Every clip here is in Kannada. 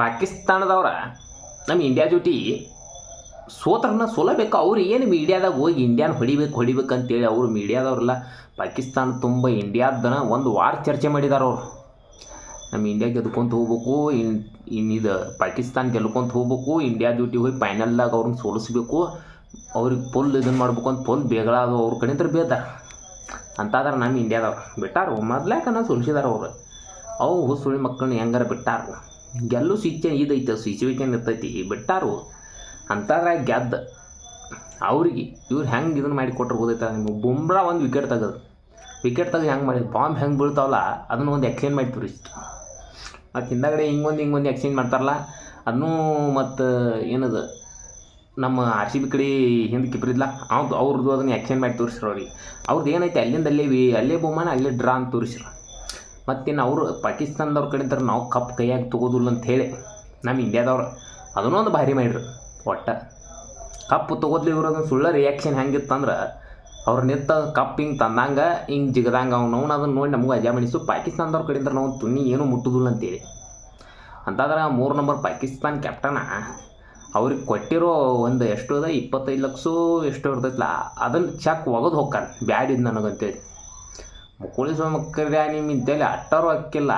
ಪಾಕಿಸ್ತಾನದವ್ರ ನಮ್ಮ ಇಂಡಿಯಾ ಜೊತೆ ಸೋತ್ರನ್ನ ಸೋಲಬೇಕು. ಅವ್ರು ಏನು ಮೀಡಿಯಾದಾಗ ಹೋಗಿ ಇಂಡಿಯಾನ ಹೊಡಿಬೇಕು ಹೊಡಿಬೇಕು ಅಂತೇಳಿ ಅವರು ಮೀಡಿಯಾದವ್ರಲ್ಲ. ಪಾಕಿಸ್ತಾನ ತುಂಬ ಇಂಡಿಯಾದನ ಒಂದು ವಾರ ಚರ್ಚೆ ಮಾಡಿದಾರ ಅವರು. ನಮ್ಮ ಇಂಡಿಯಾ ಗೆದ್ಕೊಂತ ಹೋಗ್ಬೇಕು, ಇನ್, ಇನ್ನಿದು ಪಾಕಿಸ್ತಾನ ಗೆಲ್ಕೊಂತ ಹೋಗ್ಬೇಕು, ಇಂಡಿಯಾ ಜೊತೆ ಹೋಗಿ ಫೈನಲ್ದಾಗ ಅವ್ರನ್ನ ಸೋಲಿಸ್ಬೇಕು. ಅವ್ರಿಗೆ ಫುಲ್ ಇದನ್ನು ಮಾಡ್ಬೇಕು ಅಂತ ಫುಲ್ ಬೇಗ ಅದು ಅವ್ರ ಕಡೆಯಿಂದ ಬೇದಾರ ಅಂತಾದ್ರೆ ನಮ್ಮ ಇಂಡಿಯಾದವ್ರು. ಬಿಟ್ಟಾರು ಮೊದ್ಲಾಕನ ಸೋಲಿಸಿದಾರ ಅವರು. ಅವು ಸುಳಿ ಮಕ್ಕಳನ್ನ ಹೆಂಗಾರ ಬಿಟ್ಟಾರು. ಗೆಲ್ಲು ಸಿಚೆ ಇದೈತೆ ಸಿಚುವೇಶನ್ ಇರ್ತೈತಿ ಬಿಟ್ಟಾರು. ಅಂತಾದ್ರಾಗ ಗೆದ್ದ ಅವ್ರಿಗೆ ಇವ್ರು ಹೆಂಗೆ ಇದನ್ನು ಮಾಡಿ ಕೊಟ್ಟರು ಓದೈತೆ ನಿಮಗೆ ಬುಮ್ರಾ ಒಂದು ವಿಕೆಟ್ ತೆಗೆದು. ವಿಕೆಟ್ ತೆಗೆದು ಹೆಂಗೆ ಮಾಡಿ? ಬಾಂಬ್ ಹೆಂಗೆ ಬೀಳ್ತಾವಲ್ಲ, ಅದನ್ನು ಒಂದು ಎಕ್ಸ್ಚೇಂಜ್ ಮಾಡಿ ತೋರಿಸ್ತು. ಮತ್ತು ಹಿಂದಾಗಡೆ ಹಿಂಗೊಂದು ಹಿಂಗೊಂದು ಎಕ್ಸ್ಚೇಂಜ್ ಮಾಡ್ತಾರಲ್ಲ, ಅದನ್ನೂ ಮತ್ತು ಏನದು, ನಮ್ಮ ಆರ್ ಸಿ ಬಿ ಕಡೆ ಹಿಂದೆ ಕಿಪ್ರಿದ್ಲ ಅವ್ದು ಅವ್ರದ್ದು ಅದನ್ನು ಎಕ್ಸ್ಚೇಂಜ್ ಮಾಡಿ ತೋರಿಸ್ರು ಅವ್ರಿಗೆ. ಅವ್ರದ್ದು ಏನೈತೆ? ಅಲ್ಲಿಂದ ಅಲ್ಲೇ ಅಲ್ಲೇ ಬಹುಮಾನ, ಅಲ್ಲೇ ಡ್ರಾ ಅಂತ ತೋರಿಸ್ರು. ಮತ್ತಿನ್ನು ಅವರು ಪಾಕಿಸ್ತಾನದವ್ರ ಕಡೆಂತ ನಾವು ಕಪ್ ಕೈಯಾಗಿ ತೊಗೋದಿಲ್ಲ ಅಂತ ಹೇಳಿ ನಮ್ಮ ಇಂಡಿಯಾದವ್ರು ಅದನ್ನೂ ಒಂದು ಭಾರಿ ಮಾಡಿದ್ರು ಒಟ್ಟ. ಕಪ್ ತೊಗೋದ್ಲಿ ಇವ್ರದ್ದು ಸುಳ್ಳ ರಿಯಾಕ್ಷನ್ ಹೆಂಗಿತ್ತಂದ್ರೆ ಅವ್ರು ನಿಂತ ಕಪ್ ಹಿಂಗೆ ತಂದಂಗೆ, ಹಿಂಗೆ ಜಿಗದಂಗೆ ಅವ್ನು ಅವ್ನು ಅದನ್ನು ನೋಡಿ ನಮಗೂ ಅಜಾ ಪಾಕಿಸ್ತಾನದವ್ರ ಕಡೆಯಿಂದ ನಾವು ತುನಿ ಏನೂ ಮುಟ್ಟುದಿಲ್ಲ ಅಂತೇಳಿ ಅಂತಾದ್ರೆ ಮೂರು ನಂಬರ್ ಪಾಕಿಸ್ತಾನ ಕ್ಯಾಪ್ಟನ ಅವ್ರಿಗೆ ಕೊಟ್ಟಿರೋ ಒಂದು ಎಷ್ಟು ಅದ, ಇಪ್ಪತ್ತೈದು ಲಕ್ಷ ಎಷ್ಟು ಇರ್ತೈತಲ್ಲ ಅದನ್ನು ಚೆಕ್ ಒಗದು ಹೋಗ್ತಾನೆ ಬ್ಯಾಡಿದ್ದು ನನಗಂತೇಳಿ. ಮುಕ್ಕುಳಿಸುವ ಮಕ್ಕಳ ನಿಮ್ಮ ಇಂತೇಳಿ ಅಟ್ಟಾರು ಹಾಕಿಲ್ಲ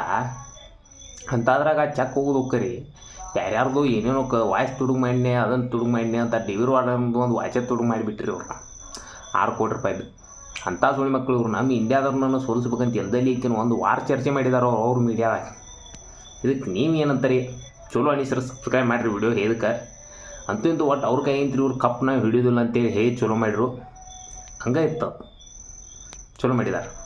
ಅಂತಾದ್ರಾಗ ಚೆಕ್ ಹೋಗೋದು ಹೋಗ್ಕರಿ ಯಾರ್ಯಾರ್ದು ಏನೇನೋ ಕ, ವಾಯ್ಸ್ ತುಡುಗು ಮಾಡಿನೆ ಅದನ್ನು ತುಡುಗು ಮಾಡಿನೆ ಅಂತ ಡಿ ವಿ ವಾರ್ಡನ್ದು ಒಂದು ವಾಚೆ ತುಡುಗು ಮಾಡಿಬಿಟ್ರಿ ಅವ್ರು ಆರು ಕೋಟಿ ರೂಪಾಯಿದು ಅಂಥ ಸುಳ್ಳಿ ಮಕ್ಕಳು ಇವ್ರು. ನಮ್ಮ ಇಂಡಿಯಾದವ್ರನ್ನ ಸೋಲಿಸ್ಬೇಕಂತ ಎಲ್ದಲ್ಲಿ ಈಕಿನ ಒಂದು ವಾರ ಚರ್ಚೆ ಮಾಡಿದಾರೆ ಅವ್ರು ಮೀಡಿಯಾದಾಗ. ಇದಕ್ಕೆ ನೀವು ಏನಂತೀರಿ? ಚಲೋ ಅನಿಸ್ರ ಸಬ್ಸ್ಕ್ರೈಬ್ ಮಾಡಿರಿ ವಿಡಿಯೋ ಇದಕ್ಕೆ ಅಂತೂ ಇಂತೂ ಒಟ್ಟು ಅವ್ರ ಕೈಯಿಂದ ಇವ್ರು ಕಪ್ನ ಹಿಡಿಯೋದಿಲ್ಲ ಅಂತೇಳಿ ಹೇಗೆ ಚಲೋ ಮಾಡಿರು. ಹಂಗೆ ಇತ್ತು. ಚಲೋ ಮಾಡಿದಾರೆ.